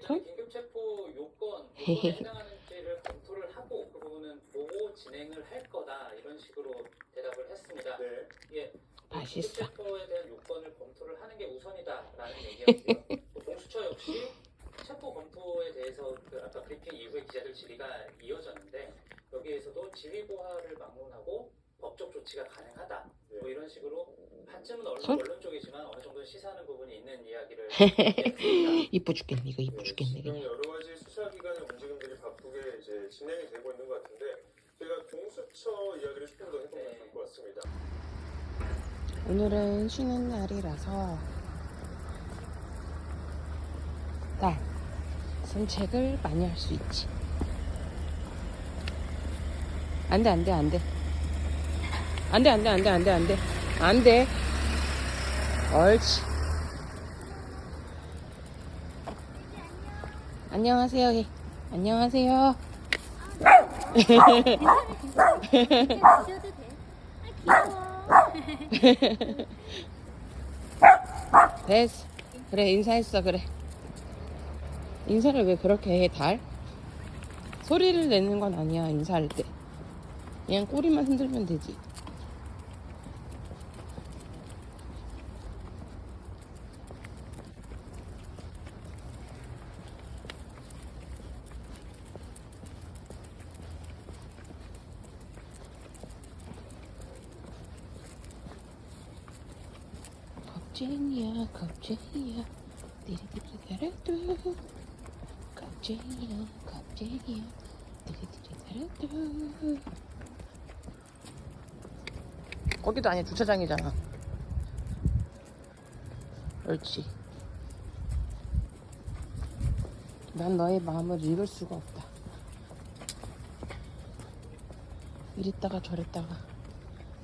일단 응? 긴급 체포 요건. 요건에 해당하는지를 검토를 하고 그 부분은 보고 진행을 할 거다 이런 식으로 대답을 했습니다. 네. 예, 맛있어. 긴급 체포에 대한 요건을 검토를 하는 게 우선이다라는 얘기였고요. 또 공수처 역시 체포 검토에 대해서 그 아까 브리핑 이후에 기자들 질의가 이어졌는데 여기에서도 지휘 보하를 막론하고 법적 조치가 식으로 한쯤은 언론, 쪽이지만 어느 정도 시사하는 부분이 있는 이야기를. 이뻐 죽겠네 이거 이뻐 네, 죽겠네 지금 그냥. 여러 가지 수사기관의 움직임들이 바쁘게 이제 진행이 되고 있는 것 같은데 저희가 공수처 이야기를 조금 더 해보면 좋을 것 같습니다. 오늘은 쉬는 날이라서 딸 산책을 많이 할 수 있지. 안돼 안돼 안돼 안돼 안돼 안돼 안돼 안돼 안돼 옳지. 안녕하세요. 해. 안녕하세요. 됐어. 그래 인사했어 그래. 인사를 왜 그렇게 해 달? 소리를 내는 건 아니야 인사할 때. 그냥 꼬리만 흔들면 되지. 겁쟁이야 겁쟁이야. 띠리띠리따라뚜 겁쟁이야 겁쟁이야. 띠리띠리따라뚜 거기도 아니 주차장이잖아. 옳지. 난 너의 마음을 읽을 수가 없다. 이랬다가 저랬다가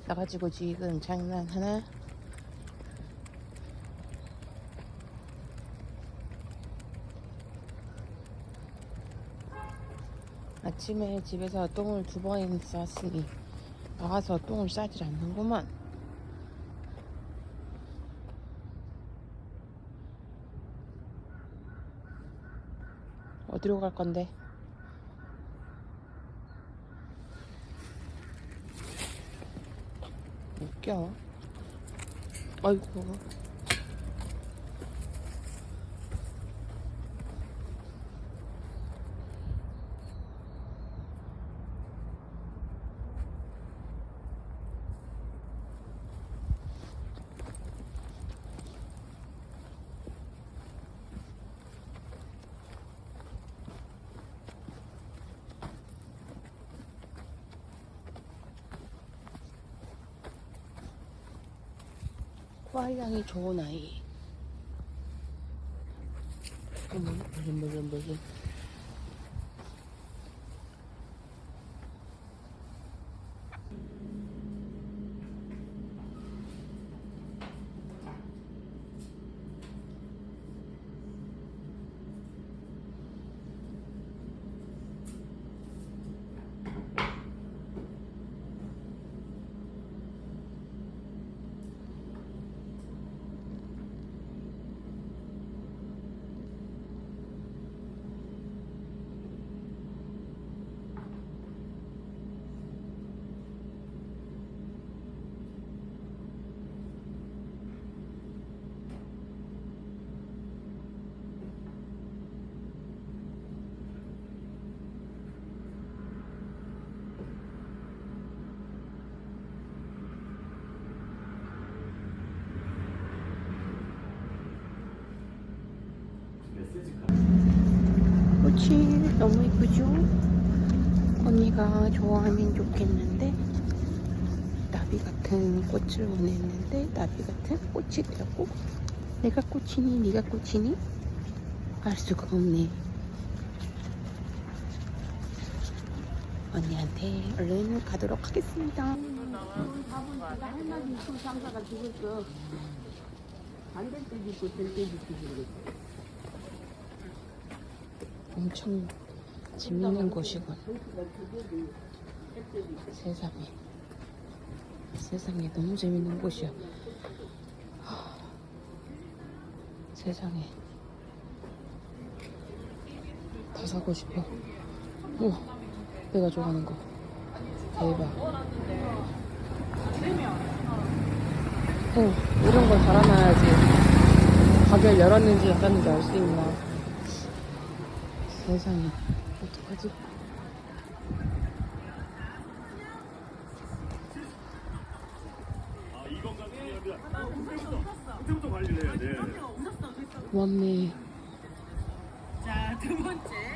나가지고 지금 장난 하나? 아침에 집에서 똥을 두번 쌌으니 나가서 똥을 싸질 않는구만. 어디로 갈 건데? 웃겨. 아이고. 활량이 좋은 아이. 어머, 무슨 무슨 무슨. 꽃이 너무 예쁘죠? 언니가 좋아하면 좋겠는데? 나비 같은 꽃을 원했는데 나비 같은 꽃이 되었고 내가 꽃이니 네가 꽃이니? 알 수가 없네. 언니한테 얼른 가도록 하겠습니다 엄청 재밌는 곳이군. 세상에. 세상에 너무 재밌는 곳이야. 하, 세상에. 다 사고 싶어. 오, 내가 좋아하는 거. 대박. 오, 이런 걸 달아놔야지. 가게를 열었는지 닫았는지 알 수 있나. 세상에 어떡하지? 아, 왔네. 자, 두 번째.